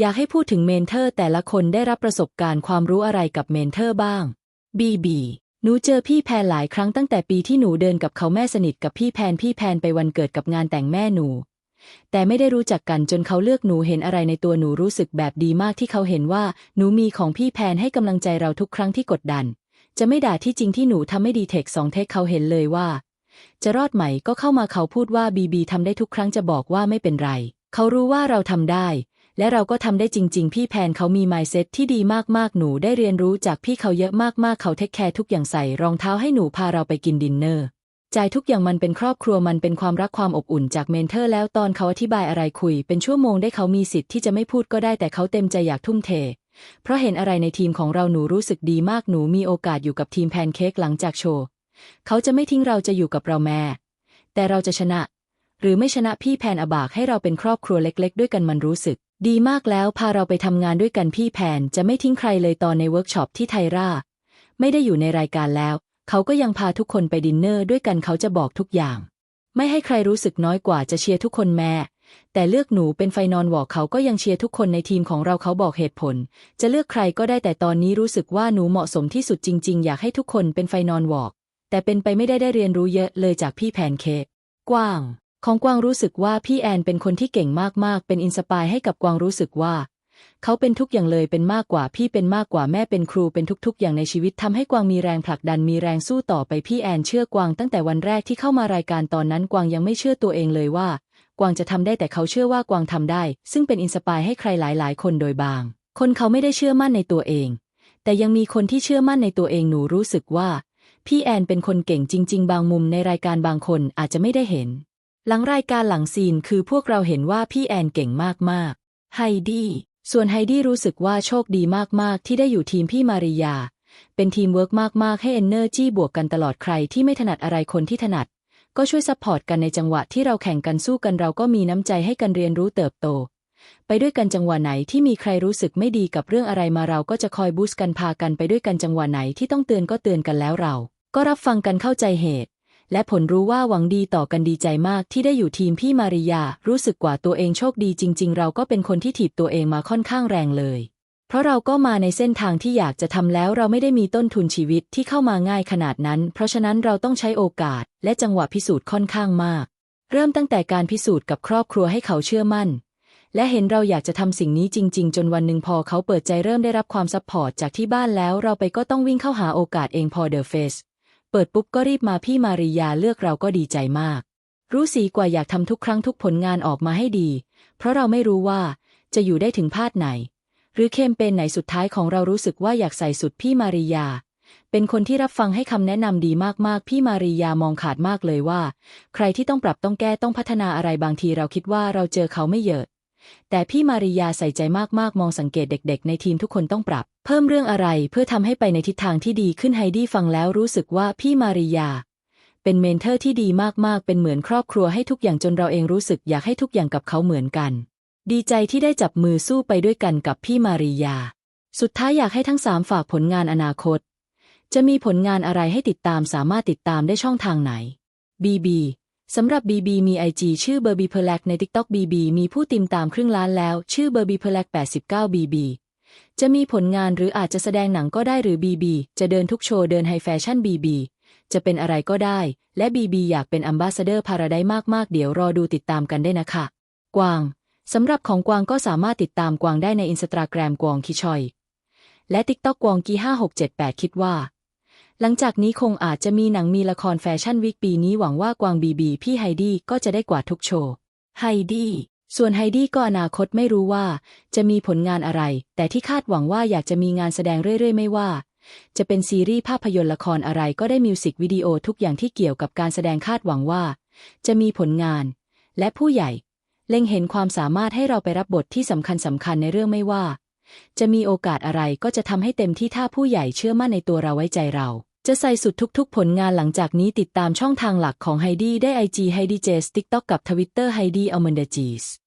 อยากให้พูดถึงเมนเทอร์แต่ละคนได้รับประสบการณ์ความรู้อะไรกับเมนเทอร์บ้าง บีบีหนูเจอพี่แพนหลายครั้งตั้งแต่ปีที่หนูเดินกับเขาแม่สนิทกับพี่แพนพี่แพนไปวันเกิดกับงานแต่งแม่หนู แต่ไม่ได้รู้จักกันจนเขาเลือกหนูเห็นอะไรในตัวหนูรู้สึกแบบดีมากที่เขาเห็นว่า หนูมีของพี่แพนให้กำลังใจเราทุกครั้งที่กดดัน จะไม่ด่าที่จริงที่หนูทำไม่ดีเทคสองเทคเขาเห็นเลยว่า จะรอดไหมก็เข้ามาเขาพูดว่าบีบีทำได้ทุกครั้งจะบอกว่าไม่เป็นไร เขารู้ว่าเราทำได้ และเราก็ทำได้จริง ๆ พี่แพนเขามี mindset ที่ดีมากๆ หนูได้เรียนรู้จากพี่เขาเยอะมากๆ เขาเทคแคร์ทุกอย่างใส่รองเท้าให้หนูพาเราไปกินดินเนอร์จ่ายทุกอย่างมันเป็นครอบครัวมันเป็นความรักความอบอุ่นจากเมนเทอร์ แล้วตอนเขาอธิบายอะไรคุย เป็นชั่วโมงได้เขามีสิทธิ์ที่จะไม่พูดก็ได้แต่เขาเต็มใจอยากทุ่มเท เพราะเห็นอะไรในทีมของเราหนูรู้สึกดีมากหนูมีโอกาสอยู่กับทีมแพนเค้กหลังจากโชว์เขาจะไม่ทิ้งเราจะอยู่กับเราแม่แต่เราจะชนะ หรือไม่ชนะพี่แพนอบากให้เราเป็นครอบครัวเล็ก ๆ ด้วยกันมันรู้สึก ดีมากแล้วพาเราไปทำงานด้วยกันพี่แพนจะไม่ทิ้งใครเลยตอนในเวิร์กช็อปที่ไทราไม่ได้อยู่ในรายการแล้ว เขาก็ยังพาทุกคนไปดินเนอร์ด้วยกันเขาจะบอกทุกอย่าง ไม่ให้ใครรู้สึกน้อยกว่าจะเชียร์ทุกคนแม่แต่เลือกหนูเป็นไฟนอนวอกเขาก็ยังเชียร์ทุกคนในทีมของเราเขาบอกเหตุผล จะเลือกใครก็ได้แต่ตอนนี้รู้สึกว่าหนูเหมาะสมที่สุดจริง ๆ อยากให้ทุกคนเป็นไฟนอนวอกแต่เป็นไปไม่ได้ได้เรียนรู้เยอะเลยจากพี่แพนเค้กกว้าง ของกวางรู้สึกว่าพี่แอนเป็นคนที่เก่งมากๆ เป็นอินสปายให้กับกวางรู้สึกว่า เขาเป็นทุกอย่างเลยเป็นมากกว่าพี่เป็นมากกว่าแม่เป็นครูเป็นทุก ๆ อย่างในชีวิตทำให้กวางมีแรงผลักดันมีแรงสู้ต่อไปพี่แอนเชื่อกวางตั้งแต่วันแรกที่เข้ามารายการตอนนั้นกวางยังไม่เชื่อตัวเองเลยว่า กวางจะทำได้แต่เขาเชื่อว่ากวางทำได้ ซึ่งเป็นอินสปายให้ใครหลาย ๆ คนโดยบาง คนเขาไม่ได้เชื่อมั่นในตัวเอง แต่ยังมีคนที่เชื่อมั่นในตัวเองหนูรู้สึกว่า พี่แอนเป็นคนเก่งจริง ๆ บางมุมในรายการบางคนอาจจะไม่ได้เห็น หลังรายการหลังซีนคือพวกเราเห็นว่าพี่แอนเก่งมากๆไฮดี้ส่วนไฮดี้รู้สึกว่าโชคดีมากๆ ที่ได้อยู่ทีมพี่มาริยา เป็นทีมเวิร์กมากๆ ให้เอนเนอร์จี้บวกกันตลอดใครที่ไม่ถนัดอะไรคนที่ถนัด ก็ช่วยซัพพอร์ตกันในจังหวะที่เราแข่งกันสู้กันเราก็มีน้ำใจให้กันเรียนรู้เติบโต ไปด้วยกันจังหวะไหนที่มีใครรู้สึกไม่ดีกับเรื่องอะไรมาเราก็จะคอยบูสต์กันพากันไปด้วยกันจังหวะไหนที่ต้องเตือนก็เตือนกันแล้วเรา ก็รับฟังกันเข้าใจเหตุ และผลรู้ว่าหวังดีต่อกันดีใจมากที่ได้อยู่ทีมพี่มาริยา รู้สึกกว่าตัวเองโชคดีจริง ๆ เราก็เป็นคนที่ถีบตัวเองมาค่อนข้างแรงเลย เพราะเราก็มาในเส้นทางที่อยากจะทำแล้วเราไม่ได้มีต้นทุนชีวิตที่เข้ามาง่ายขนาดนั้น เพราะฉะนั้นเราต้องใช้โอกาส และจังหวะพิสูจน์ค่อนข้างมาก เริ่มตั้งแต่การพิสูจน์กับครอบครัวให้เขาเชื่อมั่น และเห็นเราอยากจะทำสิ่งนี้จริง ๆ จนวันหนึ่งพอเขาเปิดใจเริ่มได้รับความซัพพอร์ตจากที่บ้านแล้ว เราไปก็ต้องวิ่งเข้าหาโอกาสเองพอเดอะเฟส เปิดปุ๊บก็รีบมาพี่มาริยาเลือกเราก็ดีใจมาก รู้สีกว่าอยากทำทุกครั้งทุกผลงานออกมาให้ดี เพราะเราไม่รู้ว่าจะอยู่ได้ถึงพาดไหน หรือเคมเป็นไหนสุดท้ายของเรารู้สึกว่าอยากใส่สุดพี่มาริยา เป็นคนที่รับฟังให้คำแนะนำดีมากๆ พี่มาริยามองขาดมากเลยว่า ใครที่ต้องปรับต้องแก้ต้องพัฒนาอะไรบางทีเราคิดว่าเราเจอเขาไม่เยอะ แต่พี่มาริยาใส่ใจมากๆ มองสังเกตเด็กๆ ในทีมทุกคนต้องปรับ เพิ่มเรื่องอะไรเพื่อทำให้ไปในทิศทางที่ดีขึ้นไฮดี้ฟังแล้วรู้สึกว่าพี่มาริยา เป็นเมนเทอร์ที่ดีมากๆ เป็นเหมือนครอบครัวให้ทุกอย่างจนเราเองรู้สึกอยากให้ทุกอย่างกับเขาเหมือนกัน ดีใจที่ได้จับมือสู้ไปด้วยกันกับพี่มาริยา สุดท้ายอยากให้ทั้งสามฝากผลงานอนาคต จะมีผลงานอะไรให้ติดตามสามารถติดตามได้ช่องทางไหน BB สำหรับ BB มี IG ชื่อเบอร์บีเพลกใน TikTok BB มีผู้ติมตามครึ่งล้านแล้ว ชื่อเบอร์บีเพลก89 BB จะมีผลงานหรืออาจจะแสดงหนังก็ได้หรือ BB จะเดินทุกโชว์เดินไฮแฟชั่น BB จะเป็นอะไรก็ได้ และ BB อยากเป็นอัมบาสเดอร์พาราไดมากๆ เดี๋ยวรอดูติดตามกันได้นะคะ กวางสำหรับของกวางก็สามารถติดตามกวางได้ในอินสตาแกรมกวางคิชอย และ TikTok กวางกี5678 คิดว่า หลังจากนี้คงอาจจะมีหนังมีละครแฟชั่นวิกปีนี้หวังว่ากวางบีบีพี่ไฮดี้ก็จะได้กว่าทุกโชว์ ไฮดี้ ส่วนไฮดี้ก็อนาคตไม่รู้ว่า จะมีผลงานอะไร แต่ที่คาดหวังว่าอยากจะมีงานแสดงเรื่อยๆ ไม่ว่า จะเป็นซีรีส์ภาพยนตร์ละครอะไรก็ได้มิวสิกวิดีโอทุกอย่างที่เกี่ยวกับการแสดงคาดหวังว่า จะมีผลงาน และผู้ใหญ่ เล็งเห็นความสามารถให้เราไปรับบทที่สำคัญสำคัญในเรื่องไม่ว่า จะมีโอกาสอะไรก็จะทำให้เต็มที่ถ้าผู้ใหญ่เชื่อมั่นในตัวเราไว้ใจเรา จะใส่สุดทุกๆ ผลงานหลังจากนี้ติดตามช่องทางหลักของไฮดี้ได้ IG ไฮดี้เจสติ๊กต็อกกับทวิตเตอร์ไฮดี้อัลมนเดจีส